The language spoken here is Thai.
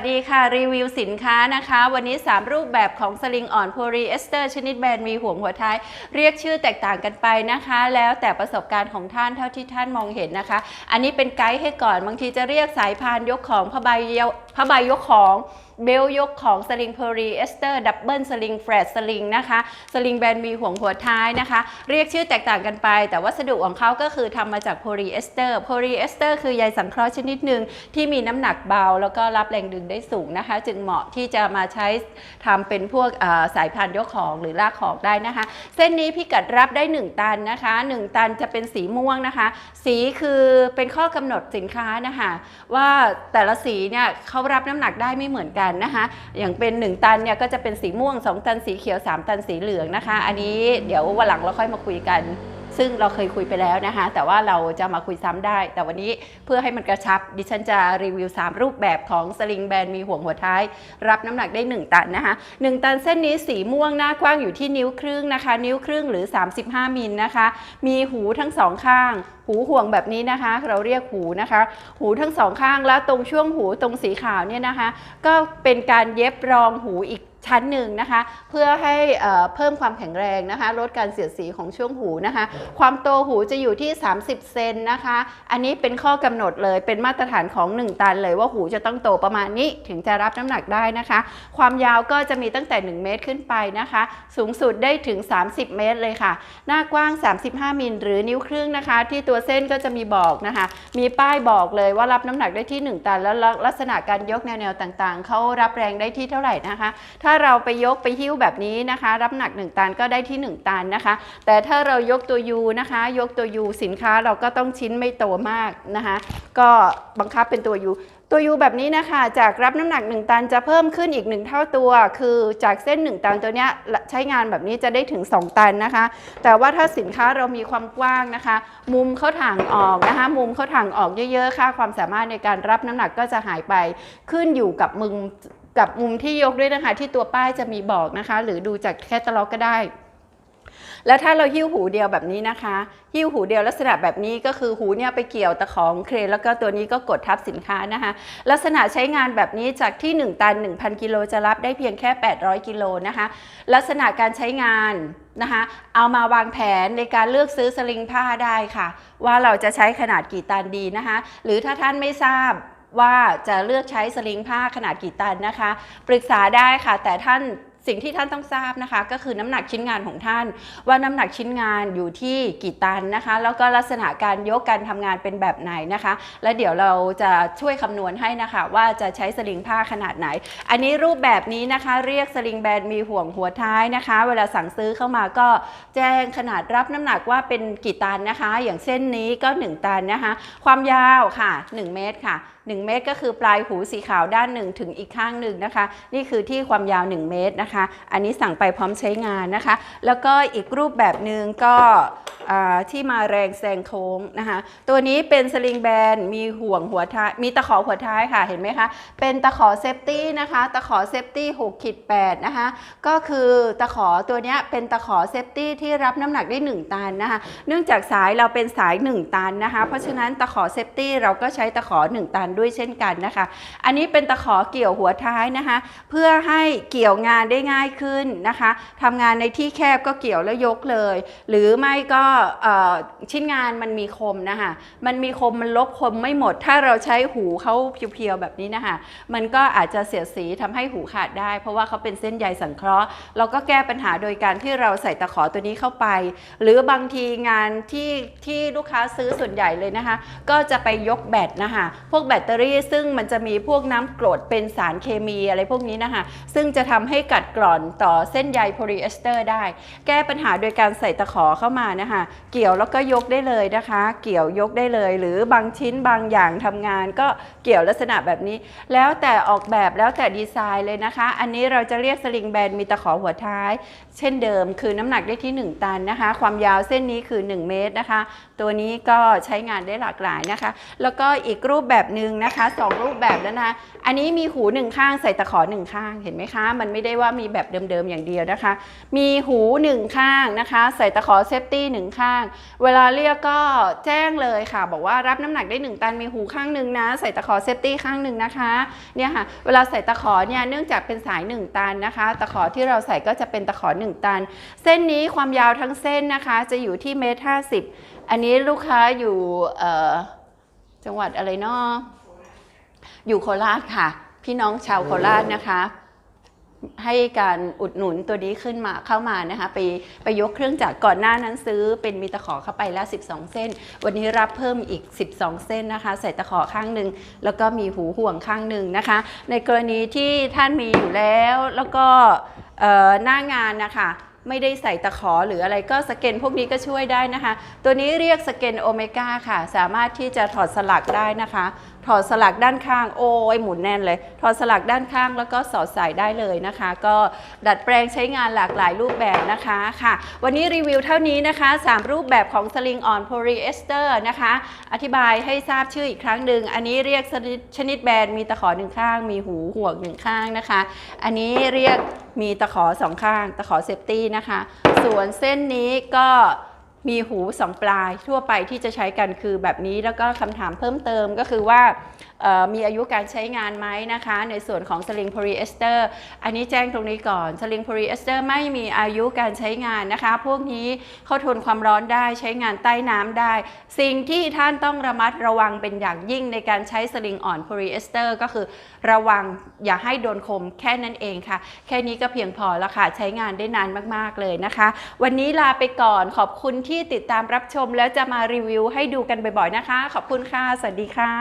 สวัสดีค่ะ รีวิวสินค้านะคะ วันนี้ 3 รูปแบบของสลิงอ่อนโพลีเอสเตอร์ชนิดแบรนด์มีห่วงหัวท้าย เรียกชื่อแตกต่างกันไปนะคะ แล้วแต่ประสบการณ์ของท่านเท่าที่ท่านมองเห็นนะคะ อันนี้เป็นไกด์ให้ก่อนบางทีจะเรียกสายพานยกของผ้าใบผ้าใบยกของ เบลยกของสลิงโพลีเอสเตอร์ดับเบิลสลิงแฟรดสลิงนะคะสลิงแบรนด์มีห่วงหัวท้ายนะคะ เรียกชื่อแตกต่างกันไป แต่วัสดุของเขาก็คือทำมาจากโพลีเอสเตอร์โพลีเอสเตอร์คือใยสังเคราะห์ชนิดหนึ่งที่มีน้ำหนักเบา แล้วก็รับแรงดึงได้สูงนะคะ จึงเหมาะที่จะมาใช้ทำเป็นพวกสายพานยกของหรือลากของได้นะคะ เส้นนี้พิกัดรับได้ 1 ตันนะคะ 1 ตันจะเป็นสีม่วงนะคะ สีคือเป็นข้อกำหนดสินค้านะคะ ว่าแต่ละสีเนี่ยเขารับน้ำหนักได้ไม่เหมือนกันนะคะอย่างเป็น 1 ตันเนี่ยก็จะเป็นสีม่วง 2 ตันสีเขียว 3 ตันสีเหลืองนะคะ อันนี้เดี๋ยววันหลังเราค่อยมาคุยกัน ซึ่งเราเคยคุยไปแล้วนะคะ แต่ว่าเราจะมาคุยซ้ำได้ แต่วันนี้เพื่อให้มันกระชับ ดิฉันจะรีวิว 3 รูปแบบของสลิงแบนมีห่วงหัวท้าย รับน้ำหนักได้ 1 ตันนะคะ1ตันเส้นนี้สีม่วงหน้ากว้างอยู่ที่นิ้วครึ่งนะคะ นิ้วครึ่งหรือ 35 มิลนะคะ มีหูทั้งสองข้าง หูห่วงแบบนี้นะคะ เราเรียกหูนะคะ หูทั้งสองข้างแล้วตรงช่วงหูตรงสีขาวเนี่ยนะคะ ก็เป็นการเย็บรองหูอีก ชั้นหนึ่งนะคะ เพื่อให้เพิ่มความแข็งแรงนะคะ ลดการเสียดสีของช่วงหูนะคะ ความโตหูจะอยู่ที่ 30 เซนนะคะ อันนี้เป็นข้อกำหนดเลยเป็นมาตรฐานของ 1 ตันเลยว่าหูจะต้องโตประมาณนี้ถึงจะรับน้ำหนักได้นะคะ ความยาวก็จะมีตั้งแต่ 1 เมตรขึ้นไปนะคะ สูงสุดได้ถึง 30 เมตรเลยค่ะ หน้ากว้าง 35 มิลหรือนิ้วครึ่งนะคะ ที่ตัวเส้นก็จะมีบอกนะคะ มีป้ายบอกเลยว่ารับน้ำหนักได้ที่ 1 ตันแล้วลักษณะการยกแนวๆต่างๆเขารับแรงได้ที่เท่าไหร่นะคะถ้าาเราไปยกไปหิ้วแบบนี้นะคะ รับหนัก 1 ตันก็ได้ที่ 1 ตันนะคะ แต่ถ้าเรายกตัวยูนะคะ ยกตัวยูสินค้าเราก็ต้องชิ้นไม่โตมากนะคะ ก็บังคับเป็นตัวยูตัวยูแบบนี้นะคะจากรับน้ำหนัก 1 ตันจะเพิ่มขึ้นอีก 1 เท่าตัว คือจากเส้น 1 ตันตัวเนี้ยใช้งานแบบนี้จะได้ถึง 2 ตันนะคะ แต่ว่าถ้าสินค้าเรามีความกว้างนะคะ มุมเขาถ่างออกนะคะ มุมเขาถ่างออกเยอะๆ ค่าความสามารถในการรับน้ำหนักก็จะหายไปขึ้นอยู่กับมุม กับมุมที่ยกด้วยนะคะที่ตัวป้ายจะมีบอกนะคะ หรือดูจากแคตตาล็อกก็ได้ แล้วถ้าเราหิ้วหูเดียวแบบนี้นะคะ หิ้วหูเดียวลักษณะแบบนี้ก็คือหูเนี่ยไปเกี่ยวตะของเครนแล้วก็ตัวนี้ก็กดทับสินค้านะคะ ลักษณะใช้งานแบบนี้จากที่ 1 ตัน 1,000 กิโลจะรับได้เพียงแค่ 800 กิโลนะคะ ลักษณะการใช้งานนะคะเอามาวางแผนในการเลือกซื้อสลิงผ้าได้ค่ะ ว่าเราจะใช้ขนาดกี่ตันดีนะคะ หรือถ้าท่านไม่ทราบ ว่าจะเลือกใช้สลิงผ้าขนาดกี่ตันนะคะ ปรึกษาได้ค่ะ แต่ท่าน สิ่งที่ท่านต้องทราบนะคะก็คือน้ำหนักชิ้นงานของท่าน ว่าน้ำหนักชิ้นงานอยู่ที่กี่ตันนะคะ แล้วก็ลักษณะการยกการทำงานเป็นแบบไหนนะคะ แล้วเดี๋ยวเราจะช่วยคำนวณให้นะคะ ว่าจะใช้สลิงผ้าขนาดไหน อันนี้รูปแบบนี้นะคะ เรียกสลิงแบนมีห่วงหัวท้ายนะคะ เวลาสั่งซื้อเข้ามาก็แจ้งขนาดรับน้ำหนักว่าเป็นกี่ตันนะคะ อย่างเส้นนี้ก็ 1 ตันนะคะ ความยาวค่ะ 1 เมตรค่ะ 1 เมตรก็คือปลายหูสีขาวด้านหนึ่งถึงอีกข้างหนึ่งนะคะ นี่คือที่ความยาว 1 เมตรนะคะอันนี้สั่งไปพร้อมใช้งานนะคะ แล้วก็อีกรูปแบบหนึ่งก็ ที่มาแรงแซงโค้งนะคะ ตัวนี้เป็นสลิงแบนมีห่วงหัวท้าย มีตะขอหัวท้ายค่ะเห็นไหมคะ เป็นตะขอเซฟตี้นะคะ ตะขอเซฟตี้6ขีด8นะคะ ก็คือตะขอตัวนี้เป็นตะขอเซฟตี้ที่รับน้ำหนักได้ 1 ตันนะคะ เนื่องจากสายเราเป็นสาย 1 ตันนะคะ เพราะฉะนั้นตะขอเซฟตี้เราก็ใช้ตะขอ 1 ตันด้วยเช่นกันนะคะ อันนี้เป็นตะขอเกี่ยวหัวท้ายนะคะ เพื่อให้เกี่ยวงานได้ง่ายขึ้นนะคะทำงานในที่แคบก็เกี่ยวแล้วยกเลย หรือไม่ก็ชิ้นงานมันมีคมนะคะมันมีคมมันลบคมไม่หมด ถ้าเราใช้หูเขาเพียวๆแบบนี้นะคะมันก็อาจจะเสียดสีทำให้หูขาดได้ เพราะว่าเขาเป็นเส้นใยสังเคราะห์เราก็แก้ปัญหาโดยการที่เราใส่ตะขอตัวนี้เข้าไป หรือบางทีงานที่ที่ลูกค้าซื้อส่วนใหญ่เลยนะคะ ก็จะไปยกแบตนะคะพวกแบตเตอรี่ซึ่งมันจะมีพวกน้ำกรดเป็นสารเคมีอะไรพวกนี้นะคะซึ่งจะทำให้กัดกร่อนต่อเส้นใยโพลีเอสเตอร์ได้ แก้ปัญหาโดยการใส่ตะขอเข้ามานะคะเกี่ยวแล้วก็ยกได้เลยนะคะ เกี่ยวยกได้เลย หรือบางชิ้นบางอย่างทำงานก็เกี่ยวลักษณะแบบนี้ แล้วแต่ออกแบบแล้วแต่ดีไซน์เลยนะคะ อันนี้เราจะเรียกสลิงแบนมีตะขอหัวท้าย เช่นเดิมคือน้ำหนักได้ที่ 1 ตันนะคะ ความยาวเส้นนี้คือ 1 เมตรนะคะ ตัวนี้ก็ใช้งานได้หลากหลายนะคะ แล้วก็อีกรูปแบบหนึ่งงนะคะสองรูปแบบแล้วนะอันนี้มีหูหนึ่งข้างใส่ตะขอหนึ่งข้างเห็นไหมคะ มันไม่ได้ว่ามีแบบเดิมๆอย่างเดียวนะคะ มีหูหนึ่งข้างนะคะ ใส่ตะขอเซฟตี้หนึ่งข้าง เวลาเรียกก็แจ้งเลยค่ะ บอกว่ารับน้ำหนักได้ 1 ตันมีหูข้างหนึ่งนะ ใส่ตะขอเซฟตี้ข้างหนึ่งนะคะเนี่ยค่ะเวลาใส่ตะขอเนี่ยเนื่องจากเป็นสาย 1 ตันนะคะ ตะขอที่เราใส่ก็จะเป็นตะขอ 1 ตัน เส้นนี้ความยาวทั้งเส้นนะคะ จะอยู่ที่เมตรห้าสิบอันนี้ลูกค้าอยู่จังหวัดอะไรเนาะอยู่โคราชค่ะ พี่น้องชาวโคราชนะคะ ให้การอุดหนุนตัวนี้ขึ้นมาเข้ามานะคะไปไปยกเครื่องจักรก่อนหน้านั้นซื้อเป็นมีตะขอเข้าไปแล้ว 12 เส้น วันนี้รับเพิ่มอีก 12 เส้นนะคะ ใส่ตะขอข้างหนึ่งแล้วก็มีหูห่วงข้างหนึ่งนะคะ ในกรณีที่ท่านมีอยู่แล้วแล้วก็หน้างานนะคะไม่ได้ใส่ตะขอหรืออะไรก็สเกนพวกนี้ก็ช่วยได้นะคะ ตัวนี้เรียกสเกนโอเมก้าค่ะ สามารถที่จะถอดสลักได้นะคะถอดสลักด้านข้างโอ้ยหมุนแน่นเลย ถอดสลักด้านข้างแล้วก็สอดใส่ได้เลยนะคะ ก็ดัดแปลงใช้งานหลากหลายรูปแบบนะคะค่ะ วันนี้รีวิวเท่านี้นะคะ 3 รูปแบบของสลิงออนโพลีเอสเตอร์นะคะ อธิบายให้ทราบชื่ออีกครั้งหนึ่งอันนี้เรียกชนิดแบรนด์มีตะขอหนึ่งข้าง มีหูห่วงหนึ่งข้างนะคะ อันนี้เรียกมีตะขอสองข้าง ตะขอเซฟตี้นะคะ ส่วนเส้นนี้ก็ มีหูสองปลายทั่วไปที่จะใช้กันคือแบบนี้แล้วก็คำถามเพิ่มเติมก็คือว่ามีอายุการใช้งานไหมนะคะ ในส่วนของสลิงโพลีเอสเตอร์อันนี้แจ้งตรงนี้ก่อนสลิงโพลีเอสเตอร์ไม่มีอายุการใช้งานนะคะ พวกนี้เขาทนความร้อนได้ใช้งานใต้น้ำได้ สิ่งที่ท่านต้องระมัดระวังเป็นอย่างยิ่งในการใช้สลิงอ่อนโพลีเอสเตอร์ก็คือระวังอย่าให้โดนคมแค่นั้นเองค่ะ แค่นี้ก็เพียงพอแล้วค่ะใช้งานได้นานมากๆเลยนะคะ วันนี้ลาไปก่อนขอบคุณที่ติดตามรับชมแล้วจะมารีวิวให้ดูกันบ่อยๆนะคะ ขอบคุณค่ะ สวัสดีค่ะ